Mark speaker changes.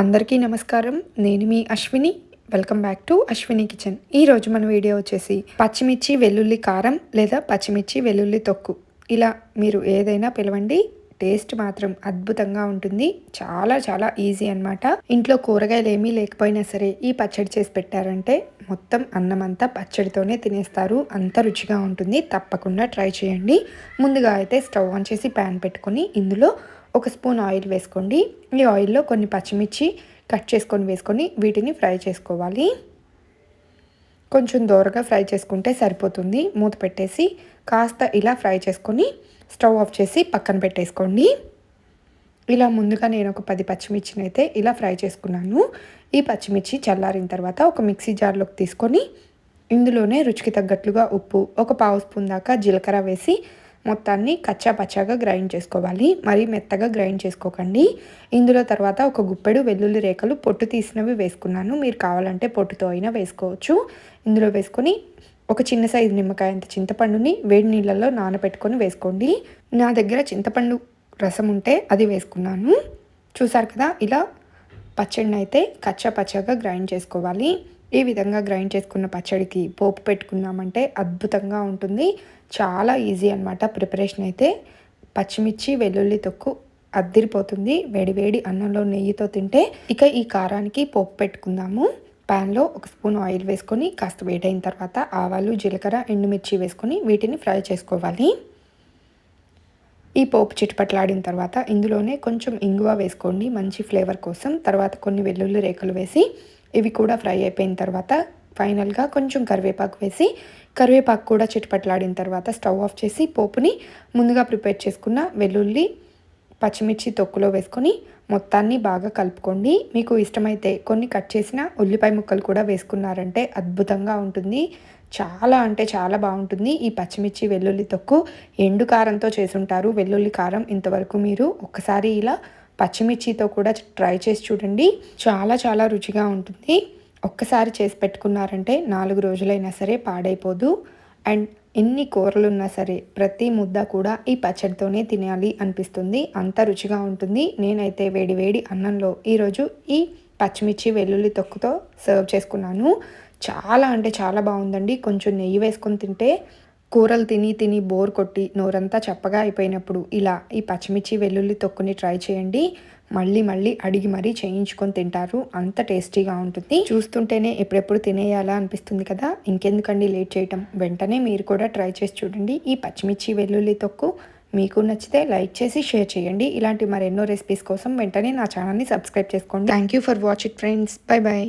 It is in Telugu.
Speaker 1: అందరికీ నమస్కారం. నేను మీ Ashwini. Welcome back to Ashwini kitchen ఈరోజు మన వీడియో వచ్చేసి పచ్చిమిర్చి వెల్లుల్లి కారం లేదా పచ్చిమిర్చి వెల్లుల్లి తొక్కు. ఇలా మీరు ఏదైనా పిలవండి. టేస్ట్ మాత్రం అద్భుతంగా ఉంటుంది. చాలా చాలా ఈజీ అనమాట ఇంట్లో కూరగాయలు ఏమీ లేకపోయినా సరే ఈ పచ్చడి చేసి పెట్టారంటే మొత్తం అన్నం అంతా పచ్చడితోనే తినేస్తారు. అంత రుచిగా ఉంటుంది. తప్పకుండా ట్రై చేయండి. ముందుగా అయితే స్టవ్ ఆన్ చేసి ప్యాన్ పెట్టుకొని ఇందులో ఒక స్పూన్ ఆయిల్ వేసుకోండి. ఈ ఆయిల్లో కొన్ని పచ్చిమిర్చి కట్ చేసుకొని వేసుకొని వీటిని ఫ్రై చేసుకోవాలి. కొంచెం దోరగా ఫ్రై చేసుకుంటే సరిపోతుంది. మూత పెట్టేసి కాస్త ఇలా ఫ్రై చేసుకొని స్టవ్ ఆఫ్ చేసి పక్కన పెట్టేసుకోండి. ఇలా ముందుగా నేను ఒక పది పచ్చిమిర్చిని అయితే ఇలా ఫ్రై చేసుకున్నాను. ఈ పచ్చిమిర్చి చల్లారిన తర్వాత ఒక మిక్సీ జార్లోకి తీసుకొని ఇందులోనే రుచికి తగ్గట్లుగా ఉప్పు ఒక పావు స్పూన్ దాకా జీలకర్ర వేసి మొత్తాన్ని కచ్చా పచ్చాగా గ్రైండ్ చేసుకోవాలి. మరీ మెత్తగా గ్రైండ్ చేసుకోకండి. ఇందులో తర్వాత ఒక గుప్పెడు వెల్లుల్లి రేఖలు పొట్టు తీసినవి వేసుకున్నాను. మీరు కావాలంటే పొట్టుతో అయినా వేసుకోవచ్చు. ఇందులో వేసుకొని ఒక చిన్న సైజు నిమ్మకాయ అంత చింతపండుని వేడి నీళ్ళల్లో నానబెట్టుకొని వేసుకోండి. నా దగ్గర చింతపండు రసం ఉంటే అది వేసుకున్నాను. చూసారు కదా ఇలా పచ్చడిని అయితే కచ్చా పచ్చగా గ్రైండ్ చేసుకోవాలి. ఈ విధంగా గ్రైండ్ చేసుకున్న పచ్చడికి పోపు పెట్టుకున్నామంటే అద్భుతంగా ఉంటుంది. చాలా ఈజీ అనమాట ప్రిపరేషన్ అయితే. పచ్చిమిర్చి వెల్లుల్లి తొక్కు అద్దిరిపోతుంది. వేడివేడి అన్నంలో నెయ్యితో తింటే ఇక ఈ కారానికి పోపు పెట్టుకుందాము. ప్యాన్లో ఒక స్పూన్ ఆయిల్ వేసుకొని కాస్త వేడైన తర్వాత ఆవాలు జీలకర్ర ఎండుమిర్చి వేసుకొని వీటిని ఫ్రై చేసుకోవాలి. ఈ పోపు చిట్టుపట్లాడిన తర్వాత ఇందులోనే కొంచెం ఇంగువ వేసుకోండి. మంచి ఫ్లేవర్ కోసం. తర్వాత కొన్ని వెల్లుల్లి రేకులు వేసి ఇవి కూడా ఫ్రై అయిపోయిన తర్వాత ఫైనల్గా కొంచెం కరివేపాకు వేసి కరివేపాకు కూడా చిటపట్లాడిన తర్వాత స్టవ్ ఆఫ్ చేసి పోపుని ముందుగా ప్రిపేర్ చేసుకున్న వెల్లుల్లి పచ్చిమిర్చి తొక్కులో వేసుకొని మొత్తాన్ని బాగా కలుపుకోండి. మీకు ఇష్టమైతే కొన్ని కట్ చేసిన ఉల్లిపాయ ముక్కలు కూడా వేసుకున్నారంటే అద్భుతంగా ఉంటుంది. చాలా అంటే చాలా బాగుంటుంది. ఈ పచ్చిమిర్చి వెల్లుల్లి తొక్కు ఎండు కారంతో చేసుంటారు. వెల్లుల్లి కారం ఇంతవరకు మీరు ఒక్కసారి ఇలా పచ్చిమిర్చితో కూడా ట్రై చేసి చూడండి. చాలా చాలా రుచిగా ఉంటుంది. ఒక్కసారి చేసి పెట్టుకున్నారంటే నాలుగు రోజులైనా సరే పాడైపోదు. అండ్ ఎన్ని కూరలు ఉన్నా సరే ప్రతి ముద్ద కూడా ఈ పచ్చడితోనే తినాలి అనిపిస్తుంది. అంత రుచిగా ఉంటుంది. నేనైతే వేడి వేడి అన్నంలో ఈరోజు ఈ పచ్చిమిర్చి వెల్లుల్లి తొక్కుతో సర్వ్ చేసుకున్నాను. చాలా అంటే చాలా బాగుందండి. కొంచెం నెయ్యి వేసుకొని తింటే కూరలు తిని తిని బోర్ కొట్టి నోరంతా చప్పగా అయిపోయినప్పుడు ఇలా ఈ పచ్చిమిర్చి వెల్లుల్లి తొక్కుని ట్రై చేయండి. మళ్ళీ మళ్ళీ అడిగి మరీ చేయించుకొని తింటారు. అంత టేస్టీగా ఉంటుంది. చూస్తుంటేనే ఎప్పుడెప్పుడు తినేయాలా అనిపిస్తుంది కదా? ఇంకెందుకండి లేట్ చేయటం? వెంటనే మీరు కూడా ట్రై చేసి చూడండి. ఈ పచ్చిమిర్చి వెల్లుల్లి తొక్కు మీకు నచ్చితే లైక్ చేసి షేర్ చేయండి. ఇలాంటి మరెన్నో రెసిపీస్ కోసం వెంటనే నా ఛానల్ని సబ్స్క్రైబ్ చేసుకోండి. Thank you for watch it friends bye bye